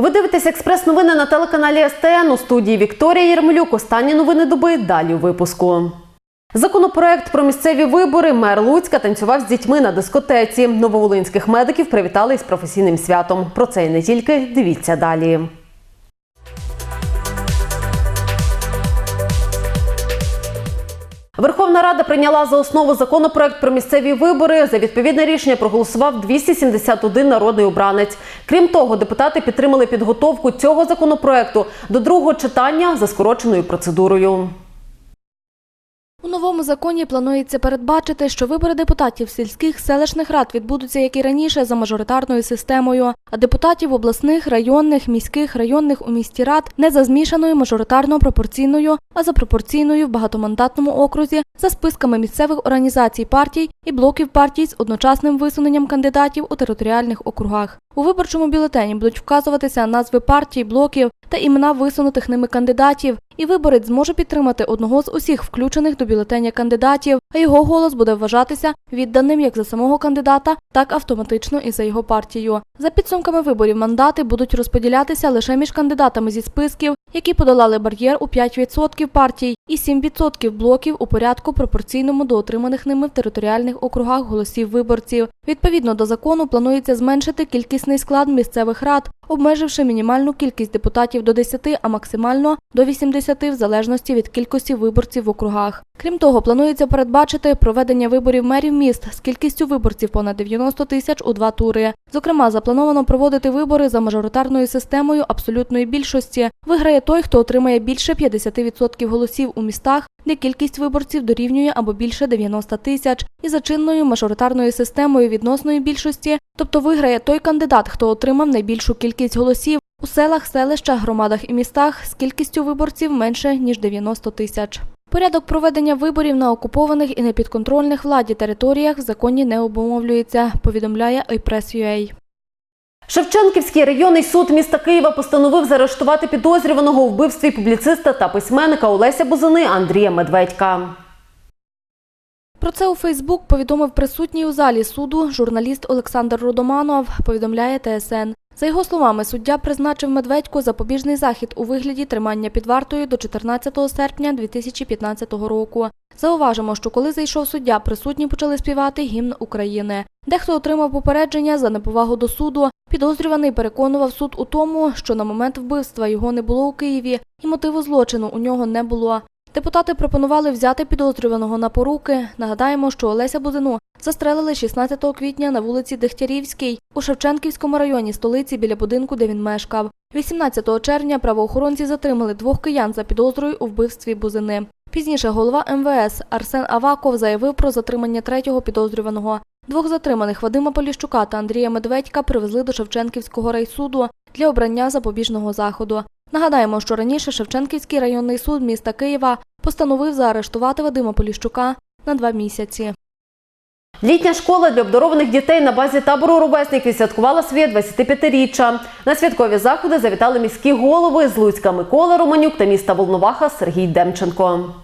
Ви дивитесь експрес-новини на телеканалі СТН у студії Вікторія Єрмолюк. Останні новини доби далі у випуску. Законопроект про місцеві вибори мер Луцька танцював з дітьми на дискотеці. Нововолинських медиків привітали із професійним святом. Про це і не тільки дивіться далі. Верховна Рада прийняла за основу законопроект про місцеві вибори. За відповідне рішення проголосував 271 народний обранець. Крім того, депутати підтримали підготовку цього законопроекту до другого читання за скороченою процедурою. У новому законі планується передбачити, що вибори депутатів сільських селищних рад відбудуться як і раніше за мажоритарною системою, а депутатів обласних, районних, міських, районних у місті рад не за змішаною мажоритарно-пропорційною, а за пропорційною в багатомандатному окрузі за списками місцевих організацій партій і блоків партій з одночасним висуненням кандидатів у територіальних округах. У виборчому бюлетені будуть вказуватися назви партій, блоків та імена висунутих ними кандидатів, і виборець зможе підтримати одного з усіх включених до бюлетеня кандидатів, а його голос буде вважатися відданим як за самого кандидата, так автоматично і за його партію. За підсумками виборів мандати будуть розподілятися лише між кандидатами зі списків, які подолали бар'єр у 5% партій і 7% блоків у порядку пропорційному до отриманих ними в територіальних округах голосів виборців. Відповідно до закону планується зменшити кількісний склад місцевих рад, обмеживши мінімальну кількість депутатів до 10, а максимально до 80 в залежності від кількості виборців в округах. Крім того, планується передбачити проведення виборів мерів міст з кількістю виборців понад 90 тисяч у два тури. Зокрема, заплановано проводити вибори за мажоритарною системою абсолютної більшості. Виграє той, хто отримає більше 50% голосів у містах, де кількість виборців дорівнює або більше 90 тисяч, і за чинною мажоритарною системою відносної більшості, тобто виграє той кандидат, хто отримав найбільшу кількість голосів у селах, селищах, громадах і містах з кількістю виборців менше ніж 90 тисяч. Порядок проведення виборів на окупованих і непідконтрольних владі територіях в законі не обумовлюється, повідомляє iPress.ua. Шевченківський районний суд міста Києва постановив заарештувати підозрюваного у вбивстві публіциста та письменника Олеся Бузини Андрія Медведька. Про це у Фейсбук повідомив присутній у залі суду журналіст Олександр Родоманов, повідомляє ТСН. За його словами, суддя призначив Медведьку запобіжний захід у вигляді тримання під вартою до 14 серпня 2015 року. Зауважимо, що коли зайшов суддя, присутні почали співати гімн України. Дехто отримав попередження за неповагу до суду. Підозрюваний переконував суд у тому, що на момент вбивства його не було у Києві і мотиву злочину у нього не було. Депутати пропонували взяти підозрюваного на поруки. Нагадаємо, що Олеся Бузину застрелили 16 квітня на вулиці Дегтярівській у Шевченківському районі столиці біля будинку, де він мешкав. 18 червня правоохоронці затримали двох киян за підозрою у вбивстві Бузини. Пізніше голова МВС Арсен Аваков заявив про затримання третього підозрюваного. Двох затриманих Вадима Поліщука та Андрія Медведька привезли до Шевченківського райсуду для обрання запобіжного заходу. Нагадаємо, що раніше Шевченківський районний суд міста Києва постановив заарештувати Вадима Поліщука на два місяці. Літня школа для обдарованих дітей на базі табору ровесники святкувала своє 25-річчя. На святкові заходи завітали міські голови з Луцька Микола Романюк та міста Волноваха Сергій Демченко.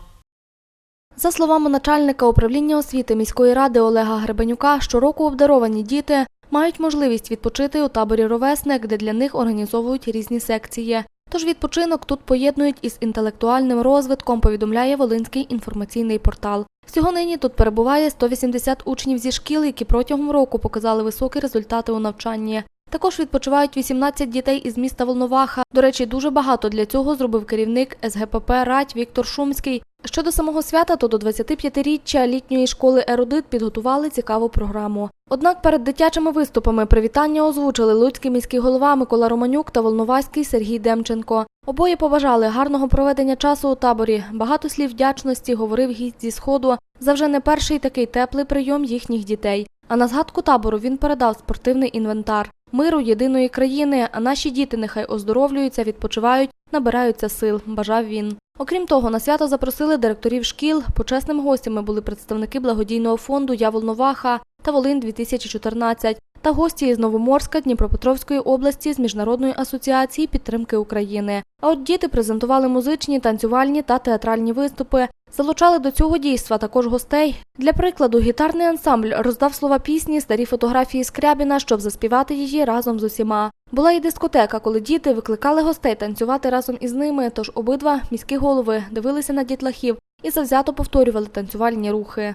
За словами начальника управління освіти міської ради Олега Гребенюка, щороку обдаровані діти мають можливість відпочити у таборі «Ровесник», де для них організовують різні секції. Тож відпочинок тут поєднують із інтелектуальним розвитком, повідомляє Волинський інформаційний портал. Всього нині тут перебуває 180 учнів зі шкіл, які протягом року показали високі результати у навчанні. Також відпочивають 18 дітей із міста Волноваха. До речі, дуже багато для цього зробив керівник СГПП «Радь» Віктор Шумський. Щодо самого свята, то до 25-річчя літньої школи «Ерудит» підготували цікаву програму. Однак перед дитячими виступами привітання озвучили Луцький міський голова Микола Романюк та Волноваський Сергій Демченко. Обоє побажали гарного проведення часу у таборі. Багато слів вдячності говорив гість зі сходу за вже не перший такий теплий прийом їхніх дітей. А на згадку табору він передав спортивний інвентар. Миру єдиної країни, а наші діти нехай оздоровлюються, відпочивають, набираються сил, бажав він. Окрім того, на свято запросили директорів шкіл. Почесними гостями були представники благодійного фонду Я Волноваха та Волинь 2014 та гості із Новоморська Дніпропетровської області з Міжнародної асоціації підтримки України. А от діти презентували музичні, танцювальні та театральні виступи, Залучали до цього дійства також гостей. Для прикладу, гітарний ансамбль роздав слова пісні, старі фотографії Скрябіна, щоб заспівати її разом з усіма. Була і дискотека, коли діти викликали гостей танцювати разом із ними. Тож обидва міські голови дивилися на дітлахів і завзято повторювали танцювальні рухи.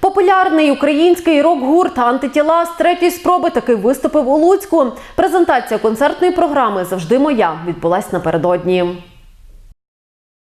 Популярний український рок-гурт антитіла з третьої спроби таки виступив у Луцьку. Презентація концертної програми Завжди моя відбулась напередодні.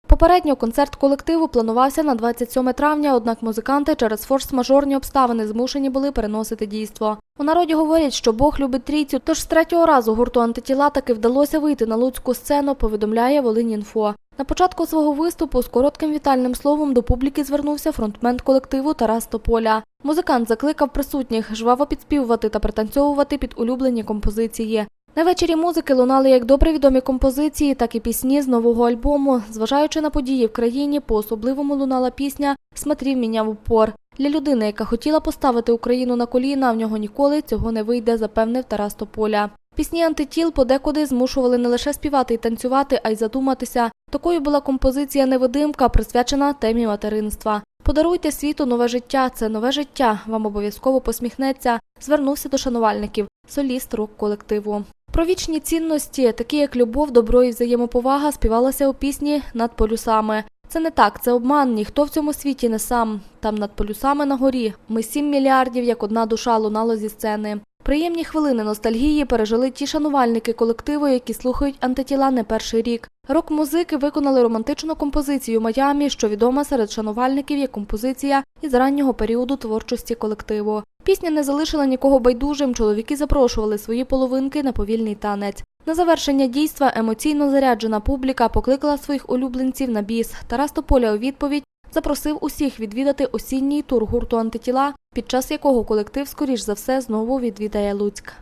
Попередньо концерт колективу планувався на 27 травня, однак музиканти через форс-мажорні обставини змушені були переносити дійство. У народі говорять, що Бог любить трійцю, тож з третього разу гурту антитіла таки вдалося вийти на луцьку сцену, повідомляє Волинь.Інфо. На початку свого виступу з коротким вітальним словом до публіки звернувся фронтмен колективу Тарас Тополя. Музикант закликав присутніх жваво підспівувати та пританцьовувати під улюблені композиції. На вечорі музики лунали як добре відомі композиції, так і пісні з нового альбому. Зважаючи на події в країні, по-особливому лунала пісня «Смотрів міняв упор». Для людини, яка хотіла поставити Україну на коліна, в нього ніколи цього не вийде, запевнив Тарас Тополя. Пісні антитіл подекуди змушували не лише співати і танцювати, а й задуматися. Такою була композиція Невидимка, присвячена темі материнства. Подаруйте світу нове життя. Це нове життя. Вам обов'язково посміхнеться. Звернувся до шанувальників, соліст рок-колективу. Про вічні цінності, такі як любов, добро і взаємоповага, співалося у пісні над полюсами. Це не так, це обман. Ніхто в цьому світі не сам. Там над полюсами на горі. Ми сім мільярдів, як одна душа лунало зі сцени. Приємні хвилини ностальгії пережили ті шанувальники колективу, які слухають антитіла не перший рік. Рок-музики виконали романтичну композицію Майамі, що відома серед шанувальників як композиція із раннього періоду творчості колективу. Пісня не залишила нікого байдужим. Чоловіки запрошували свої половинки на повільний танець. На завершення дійства емоційно заряджена публіка покликала своїх улюбленців на біс. Тарас Тополя у відповідь запросив усіх відвідати осінній тур гурту антитіла, під час якого колектив, скоріш за все, знову відвідає Луцьк.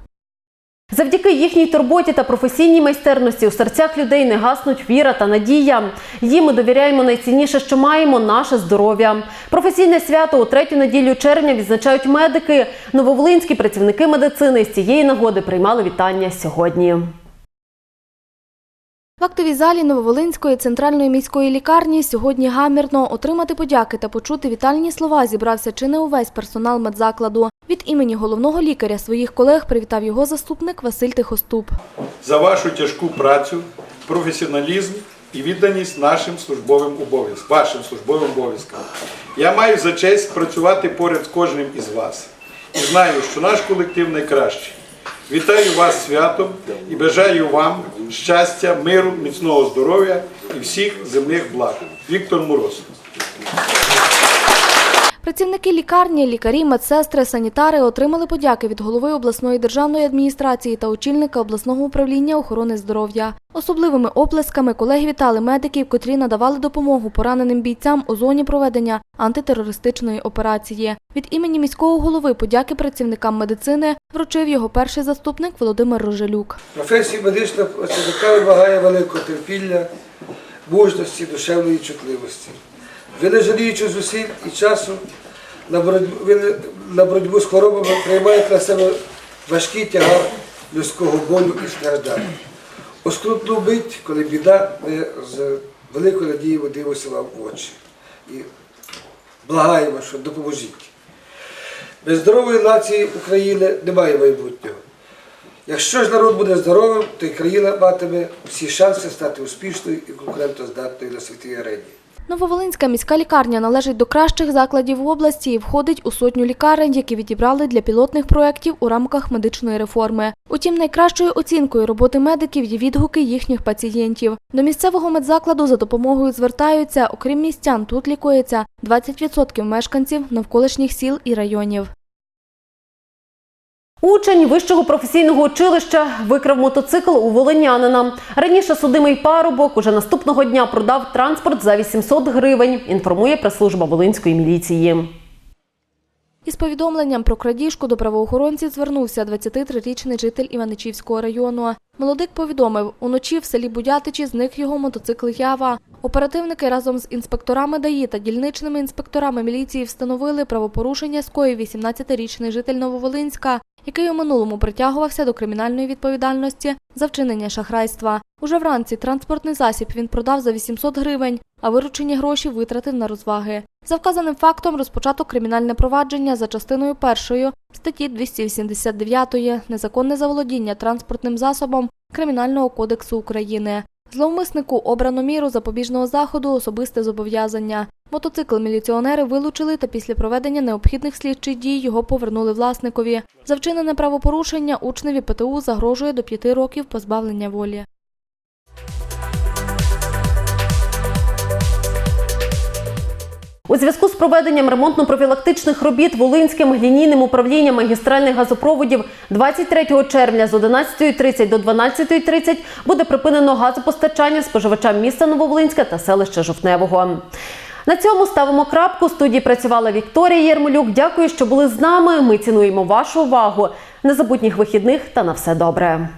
Завдяки їхній турботі та професійній майстерності у серцях людей не гаснуть віра та надія. Їм ми довіряємо найцінніше, що маємо наше здоров'я. Професійне свято у третю неділю червня відзначають медики. Нововолинські працівники медицини з цієї нагоди приймали вітання сьогодні. В актовій залі Нововолинської центральної міської лікарні сьогодні гамірно отримати подяки та почути вітальні слова зібрався чи не увесь персонал медзакладу. Від імені головного лікаря своїх колег привітав його заступник Василь Тихоступ. за вашу тяжку працю, професіоналізм і відданість нашим службовим обов'язкам, вашим службовим обов'язкам. Я маю за честь працювати поряд з кожним із вас. І знаю, що наш колектив найкращий. Вітаю вас святом і бажаю вам щастя, миру, міцного здоров'я і всіх земних благ. Віктор Мороз. Працівники лікарні, лікарі, медсестри, санітари отримали подяки від голови обласної державної адміністрації та очільника обласного управління охорони здоров'я. Особливими оплесками колеги вітали медиків, котрі надавали допомогу пораненим бійцям у зоні проведення антитерористичної операції. Від імені міського голови подяки працівникам медицини вручив його перший заступник Володимир Рожелюк. Професія медичного працівника вимагає великого терпіння, мужності, душевної чутливості. Ви не жаліючи зусиль і часу на боротьбу, на боротьбу з хворобами приймаєте на себе важкий тягар людського болю і страждань. У скрутну мить, коли біда, ми з великою надією дивимося вам в очі. І благаємо, що допоможіть. Без здорової нації України немає майбутнього. Якщо ж народ буде здоровим, то і країна матиме всі шанси стати успішною і конкурентоздатною на світовій арені. Нововолинська міська лікарня належить до кращих закладів в області і входить у сотню лікарень, які відібрали для пілотних проєктів у рамках медичної реформи. Утім, найкращою оцінкою роботи медиків є відгуки їхніх пацієнтів. До місцевого медзакладу за допомогою звертаються, окрім містян, тут лікується 20% мешканців навколишніх сіл і районів. Учень вищого професійного училища викрав мотоцикл у волинянина. Раніше судимий парубок уже наступного дня продав транспорт за 800 гривень. Інформує прес-служба Волинської міліції. Із повідомленням про крадіжку до правоохоронців звернувся 23-річний житель Іваничівського району. Молодик повідомив, уночі в селі Будятичі зник його мотоцикл Ява. Оперативники разом з інспекторами ДАІ та дільничними інспекторами міліції встановили правопорушення скоїв 18-річний житель Нововолинська, який у минулому притягувався до кримінальної відповідальності за вчинення шахрайства. Уже вранці транспортний засіб він продав за 800 гривень, а виручені гроші витратив на розваги. За вказаним фактом розпочато кримінальне провадження за частиною першої статті 289 незаконне заволодіння транспортним засобом Кримінального кодексу України. Зловмиснику обрано міру запобіжного заходу особисте зобов'язання. Мотоцикл міліціонери вилучили та після проведення необхідних слідчих дій його повернули власникові. За вчинене правопорушення учневі ПТУ загрожує до п'яти років позбавлення волі. У зв'язку з проведенням ремонтно-профілактичних робіт Волинським лінійним управлінням магістральних газопроводів 23 червня з 11.30 до 12.30 буде припинено газопостачання споживачам міста Нововолинська та селища Жовтневого. На цьому ставимо крапку. В студії працювала Вікторія Єрмолюк. Дякую, що були з нами. Ми цінуємо вашу увагу. Незабутніх вихідних та на все добре.